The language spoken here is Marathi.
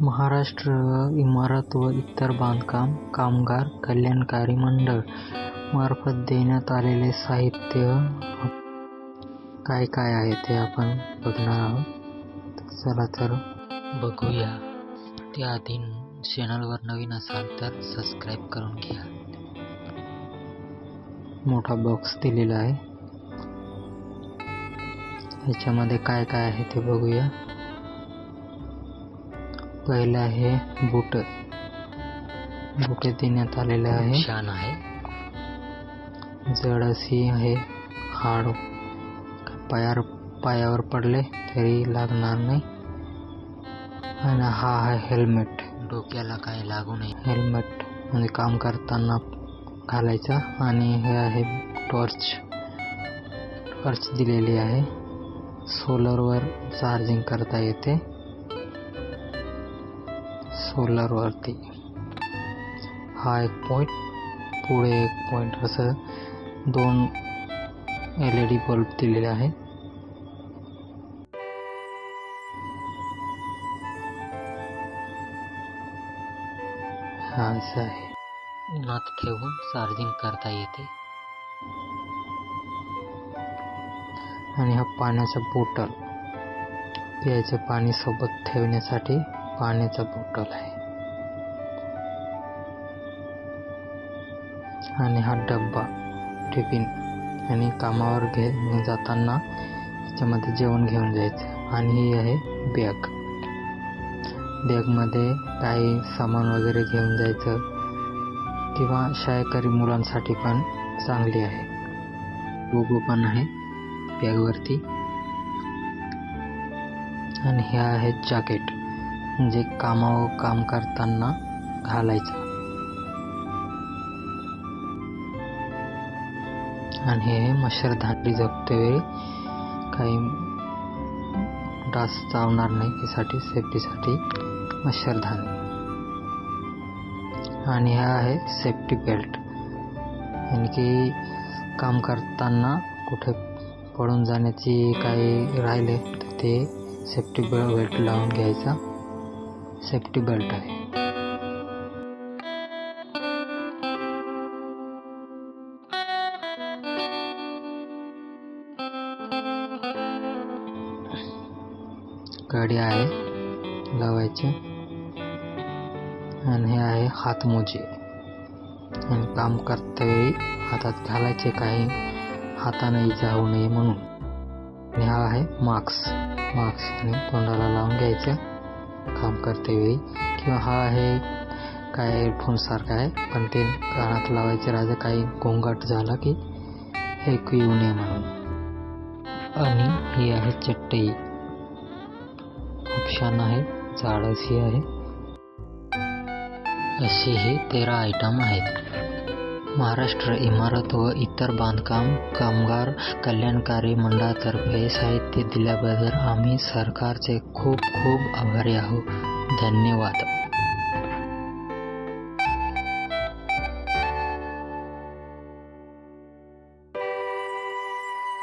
महाराष्ट्र इमारत व इतर बांधकाम कामगार कल्याणकारी मंडळ मार्फत देण्यात आलेले साहित्य काय काय आहे ते आपण बघणार आहोत. चला तर बघूया. त्याआधी चॅनलवर नवीन असाल तर सबस्क्राईब करून घ्या. मोठा बॉक्स दिलेला आहे. ह्याच्यामध्ये काय काय आहे ते बघूया. पहिलं आहे बूट। बुटे देण्यात आलेले आहे छान आहे। जड अशी आहे हाड पायावर पायावर पडले तरी लागणार नाही। आणि हा आहे हेल्मेट। डोक्याला काय लागू नये। हेल्मेट म्हणजे काम करताना घालायचा आणि हे आहे टॉर्च. टॉर्च दिलेली आहे. सोलरवर चार्जिंग करता येते. सोलरवरती. हा एक पॉईंट पुढे एक पॉईंट असं दोन एल ई डी बल्ब दिलेले आहे हा असं आहे. नथ ठेवून चार्जिंग करता येते. आणि हा पाण्याचा बॉटल प्यायचे पाणी सोबत ठेवण्यासाठी पाण्याचा बॉटल आहे. आणि हा डब्बा टिफिन आणि कामावर घे जाताना त्याच्यामध्ये जेवण घेऊन जायचं. आणि ही आहे बॅग. बॅगमध्ये काही सामान वगैरे घेऊन जायचं किंवा शाळेकरी मुलांसाठी पण चांगली आहे. लोगो पण आहे बॅगवरती. आणि हे आहे जॅकेट जे कामावर काम करताना घालायचं. आणि हे मच्छरदाणी जपते वेळी काही डास चावणार नाही यासाठी सेफ्टीसाठी मच्छरदाणी आणि हा आहे सेफ्टी बेल्ट. आणखी काम करताना कुठे पडून जाण्याची काही राहिले तर ते सेफ्टी बेल्ट लावून घ्यायचा. सेफ्टी बेल्ट आहे. कडी आहे लावायचे. आणि हे आहे हातमोजे. आणि काम करतेवेळी हातात घालायचे काही हाताने जाऊ नये म्हणून. आणि हा आहे मास्क मास्क तोंडाला लावून घ्यायचं. काम करतेवेळी किंवा हा आहे काय हेडफोन सारखा आहे पण ते कानात लावायचे राजा काही गोंगाट झाला की ऐकू येऊ नये म्हणून. आणि ही आहे चटई. खूप छान आहे झाडशी आहे. असे हे तेरा आयटम आहेत. महाराष्ट्र इमारत व इतर बांधकाम कामगार कल्याणकारी मंडळातर्फे साहित्य दिल्याबद्दल आम्ही सरकारचे खूप खूप आभारी आहोत. धन्यवाद.